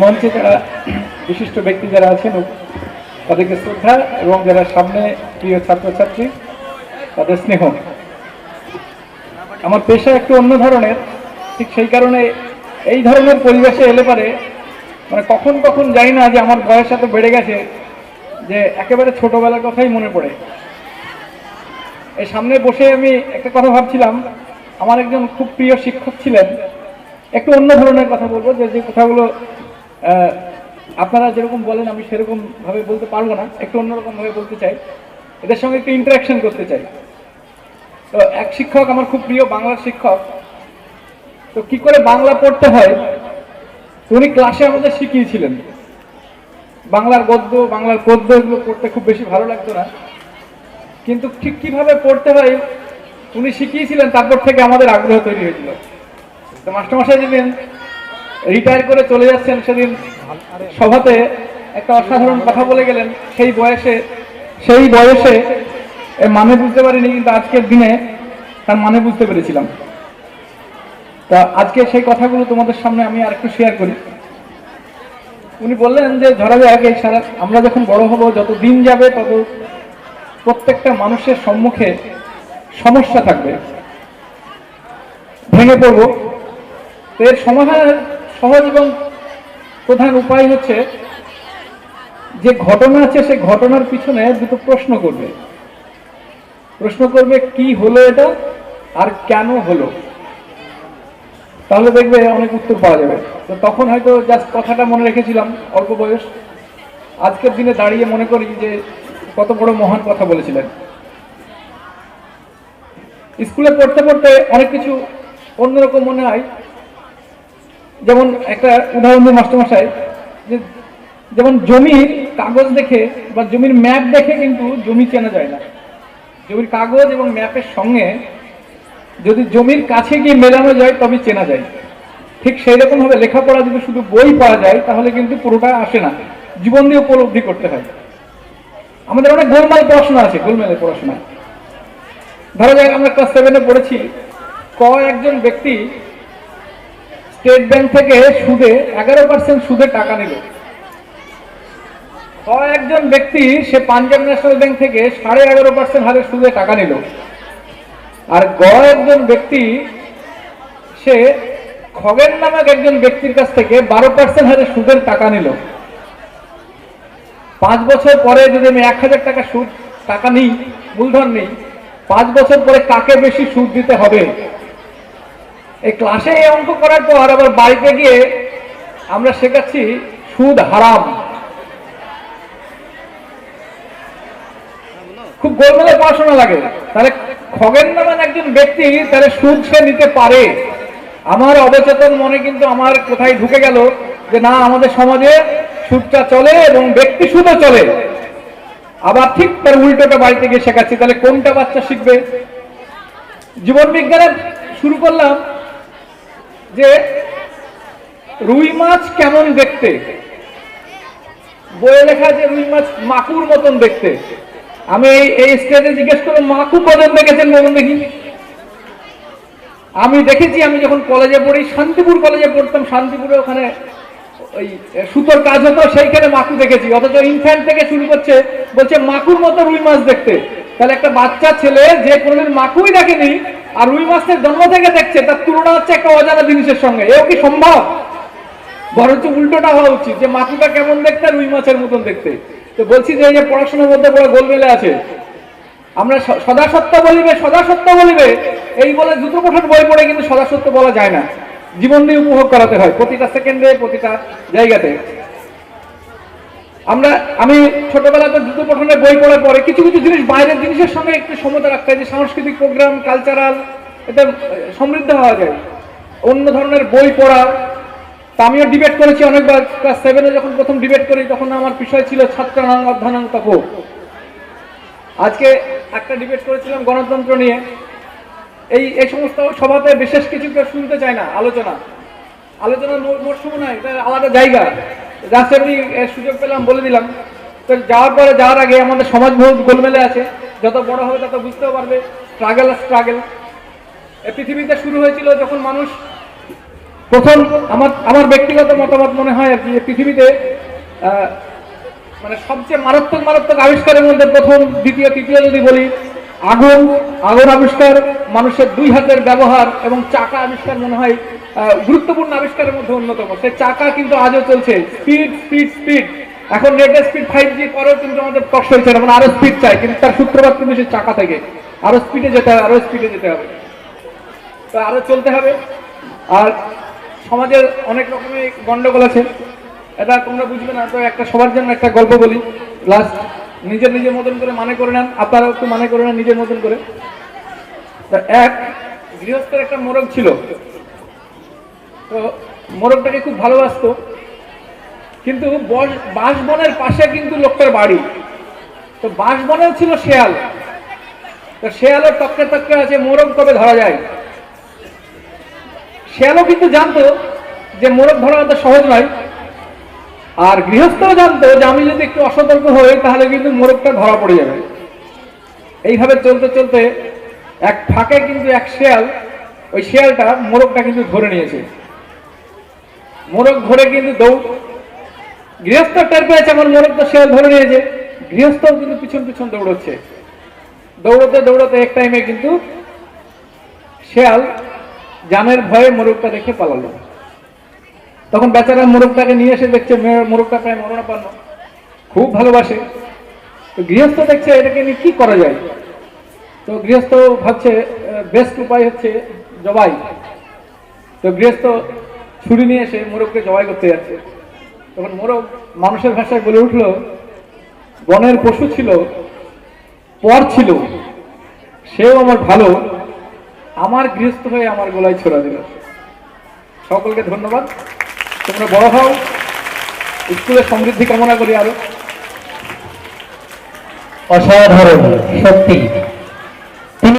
মঞ্চে যারা বিশিষ্ট ব্যক্তি যারা আছেন, তাদেরকে শ্রদ্ধা এবং যারা সামনে প্রিয় ছাত্রছাত্রী, তাদের স্নেহ। আমার পেশা একটু অন্য ধরনের, ঠিক সেই কারণে এই ধরনের পরিবেশে এলে পারে মানে কখন কখন জানি না যে আমার বয়স এত বেড়ে গেছে, যে একেবারে ছোটবেলার কথাই মনে পড়ে। এই সামনে বসে আমি একটা কথা ভাবছিলাম আমার একজন খুব প্রিয় শিক্ষক ছিলেন। একটু অন্য ধরনের কথা বলব, যে যে কথাগুলো আপনারা যেরকম বলেন, আমি সেরকম ভাবে বলতে পারব না, একটু অন্যরকম ভাবে বলতে চাই। এদের সঙ্গে একটু ইন্টারাকশন করতে চাই। তো এক শিক্ষক আমার খুব প্রিয় বাংলার শিক্ষক। তো কি করে বাংলা পড়তে হয়? উনি ক্লাসে আমাদের শিখিয়েছিলেন। বাংলার গদ্য, বাংলার পদ্য এগুলো পড়তে খুব বেশি ভালো লাগতো না। কিন্তু ঠিক কীভাবে পড়তে হয় উনি শিখিয়েছিলেন, তারপর থেকে আমাদের আগ্রহ তৈরি হয়েছিল। তো মাস্টারমশাই যেদিন রিটায়ার করে চলে যাচ্ছেন, সেদিন সভাতে একটা অসাধারণ কথা বলে গেলেন। সেই বয়সে সেই বয়সে মানে বুঝতে পারিনি, কিন্তু আজকের দিনে তার মানে বুঝতে পেরেছিলাম। তা আজকে সেই কথাগুলো তোমাদের সামনে আমি আর একটু শেয়ার করি। উনি বললেন যে, ধরা যাক এই সারা, আমরা যখন বড় হব, যত দিন যাবে, তত প্রত্যেকটা মানুষের সম্মুখে সমস্যা থাকবে। ভেঙে পড়ব। এর সমাধানের সহজ এবং প্রধান উপায় হচ্ছে যে ঘটনা আছে, সে ঘটনার পিছনে দুটো প্রশ্ন করবে। প্রশ্ন করবে, কি হলো এটা আর কেন হলো? তাহলে দেখবে অনেক উত্তর পাওয়া যাবে। তো তখন হয়তো জাস্ট কথাটা মনে রেখেছিলাম, অল্প বয়স। আজকের দিনে দাঁড়িয়ে মনে করি যে কত বড় মহান কথা বলেছিলেন। স্কুলে পড়তে পড়তে অনেক কিছু অন্যরকম মনে হয়। যেমন একটা উদাহরণ মাস্টারমশাই, যে যেমন জমির কাগজ দেখে বা জমির ম্যাপ দেখে কিন্তু জমি চেনা যায় না। জমির কাগজ এবং ম্যাপের সঙ্গে যদি জমির কাছে গিয়ে মেলানো যায়, তবে চেনা যায়। ঠিক সেই রকম ভাবে লেখাপড়া যদি শুধু বই পাওয়া যায়, তাহলে কিন্তু পুরোটা আসে না। জীবন দিয়ে উপলব্ধি করতে হয়। আমাদের অনেক গোলমাল পড়াশোনা আছে গোলমালের পড়াশোনা। ধরো যাক, আমরা ক্লাস সেভেনে পড়েছি। ক একজন ব্যক্তি স্টেট ব্যাংক থেকে সুদে এগারো পার্সেন্ট সুদে টাকা নিল। ক একজন ব্যক্তি সে পাঞ্জাব ন্যাশনাল ব্যাংক থেকে সাড়ে এগারো পার্সেন্ট হারে সুদে টাকা নিল। আর গ একজন ব্যক্তি সে খগেন নামক একজন ব্যক্তির কাছ থেকে বারো পার্সেন্ট হারে সুদের টাকা নিল। পাঁচ বছর পরে যদি আমি এক হাজার টাকা সুদ, টাকা নিই, মূলধন নিই পাঁচ বছর পরে কাকে বেশি সুদ দিতে হবে? এই ক্লাসে এই অঙ্ক করার পর আবার বাড়িতে গিয়ে আমরা শেখাচ্ছি সুদ হারাম। খুব গোলমেলে পড়াশোনা লাগে। তাহলে খগেন নামান একজন ব্যক্তি, তাহলে সুদ সে নিতে পারে। আমার অবচেতন মনে কিন্তু আমার কোথায় ঢুকে গেল যে না, আমাদের সমাজে সুদটা চলে এবং ব্যক্তি সুদও চলে। আবার ঠিক তার উল্টোটা বাড়িতে গিয়ে শেখাচ্ছি, তাহলে কোনটা বাচ্চা শিখবে? জীবন বিজ্ঞানে শুরু করলাম যে রুই মাছ কেমন দেখতে? বইয়ে লেখা যে রুই মাছ মাকুর মতন দেখতে। আমি এই- স্টেজে জিজ্ঞেস করলাম, মাকু কজন দেখেছেন বলুন দেখি? আমি দেখেছি, আমি যখন কলেজে পড়ি, শান্তিপুর কলেজে পড়তাম, শান্তিপুরে ওখানে ওই সুতোর কাজ হতো, সেইখানে মাকু দেখেছি। অথচ ইনফ্যান্ট থেকে শুরু করছে, বলছে মাকুর মতো রুই মাছ দেখতে। তাহলে একটা বাচ্চা ছেলে যে কোনোদিন মাকুই দেখেনি, আর রুই মাছের জন্ম থেকে দেখছে, তার তুলনা হচ্ছে একটা অজানা জিনিসের সঙ্গে। এও কি সম্ভব? বরঞ্চ উল্টোটা হওয়া উচিত, যে মাকুটা কেমন দেখতে রুই মাছের মতন দেখতে। তো বলছি যে এই যে পড়াশোনার মধ্যে বড় গোলমেলে আছে। আমরা সদা সত্য বলিবে সদা সত্য বলিবে, এই বলে দুটো কঠোর বই পড়ে কিন্তু সদা সত্য বলা যায় না। জীবন দিয়ে উপভোগ করাতে হয় প্রতিটা সেকেন্ডে, প্রতিটা জায়গাতে। আমরা, আমি ছোটবেলাতে দ্রুত পঠনের বই পড়ার পরে কিছু কিছু জিনিস, বাইরের জিনিসের সঙ্গে একটু সমতা রাখতে হয়, যে সাংস্কৃতিক প্রোগ্রাম কালচারাল এটা সমৃদ্ধ হওয়া যায়। অন্য ধরনের বই পড়া, তা আমিও ডিবেট করেছি অনেকবার ক্লাস সেভেনে যখন প্রথম ডিবেট করি, তখন আমার বিষয় ছিল ছাত্রানাং অধ্যয়নাং তপ। আজকে একটা ডিবেট করেছিলাম গণতন্ত্র নিয়ে। এই এই সমস্ত সভাতে বিশেষ কিছু শুনতে চায় না, আলোচনা। মোট সময় নয় এটা আলাদা জায়গা। এমনি এর সুযোগ পেলাম, বলে দিলাম। তো যাওয়ার পরে, যাওয়ার আগে আমাদের সমাজ বহুত গোলমেলে আছে। যত বড় হবে তত বুঝতেও পারবে স্ট্রাগল স্ট্রাগল পৃথিবীতে শুরু হয়েছিল যখন মানুষ প্রথম আমার আমার ব্যক্তিগত মতামত মনে হয় আর কি পৃথিবীতে মানে সবচেয়ে মারাত্মক মারাত্মক আবিষ্কারের মধ্যে প্রথম, দ্বিতীয়, তৃতীয় যদি বলি আগুন আগুন আবিষ্কার, মানুষের দুই হাতের ব্যবহার এবং চাকা আবিষ্কার মনে হয় গুরুত্বপূর্ণ আবিষ্কারের মধ্যে অন্যতম। সেই চাকা কিন্তু আজও চলছে। স্পিড স্পিড স্পিড এখন নেটের স্পিড ফাইভ জি পরেও কিন্তু আমাদের কষ্ট হচ্ছে না আরও স্পিড চাই, কিন্তু তার সূত্রপাত কিন্তু সেই চাকা থেকে। আরও স্পিডে যেতে হবে আরও স্পিডে যেতে হবে। তো আরও চলতে হবে। আর সমাজের অনেক রকমের গন্ডগোল আছে। এটা তোমরা বুঝবে না, তো একটা সবার জন্য একটা গল্প বলি। লাস্ট নিজের নিজের মতন করে মানে করে নেন, আপনারাও একটু মানে করে নেন, নিজের মতন করে। এক, গৃহস্থের একটা মোরগ ছিল। তো মোরগটাকে খুব ভালোবাসতো। কিন্তু বাঁশবনের পাশে কিন্তু লোকটার বাড়ি। তো বাঁশবনেও ছিল শেয়াল। তো শেয়ালের তককে তককে আছে, মোরগ কবে ধরা যায়? শেয়ালও কিন্তু জানতো যে মোরগ ধরা অত সহজ নয়। আর গৃহস্থও জানতো যে আমি যদি একটু অসতর্ক হই, তাহলে কিন্তু মোরগটা ধরা পড়ে যাবে। এইভাবে চলতে চলতে এক ফাঁকে কিন্তু এক শেয়াল, ওই শেয়ালটা মোরগটা কিন্তু ধরে নিয়েছে। মোরগ ধরে কিন্তু দৌড়। গৃহস্থ টের পেয়েছে আমার মোরগ তো শেয়াল ধরে নিয়েছে। গৃহস্থও কিন্তু পিছন পিছন দৌড়চ্ছে। দৌড়তে দৌড়তে এক টাইমে কিন্তু শেয়াল জানের ভয়ে মোরগটা দেখে পালালো। তখন বেচারা মোরগটাকে নিয়ে এসে দেখছে মোরগটা প্রায় মরণাপন্ন। খুব ভালোবাসে। তো গৃহস্থ দেখছে, এটাকে নিয়ে কি করা যায়? তো গৃহস্থ ভাবছে বেস্ট উপায় হচ্ছে জবাই। তো গৃহস্থ ছুরি নিয়ে এসে মোরগকে জবাই করতে যাচ্ছে। তখন মোরগ মানুষের ভাষায় বলে উঠল, বনের পশু ছিল, পর ছিল। সেও আমার ভালো। আমার গৃহস্থ হয়ে আমার গলায় ছোড়া দিল। সকলকে ধন্যবাদ। তোমরা বড় হও। স্কুলের সমৃদ্ধি কামনা করি আরও। অসাধারণ সত্যি।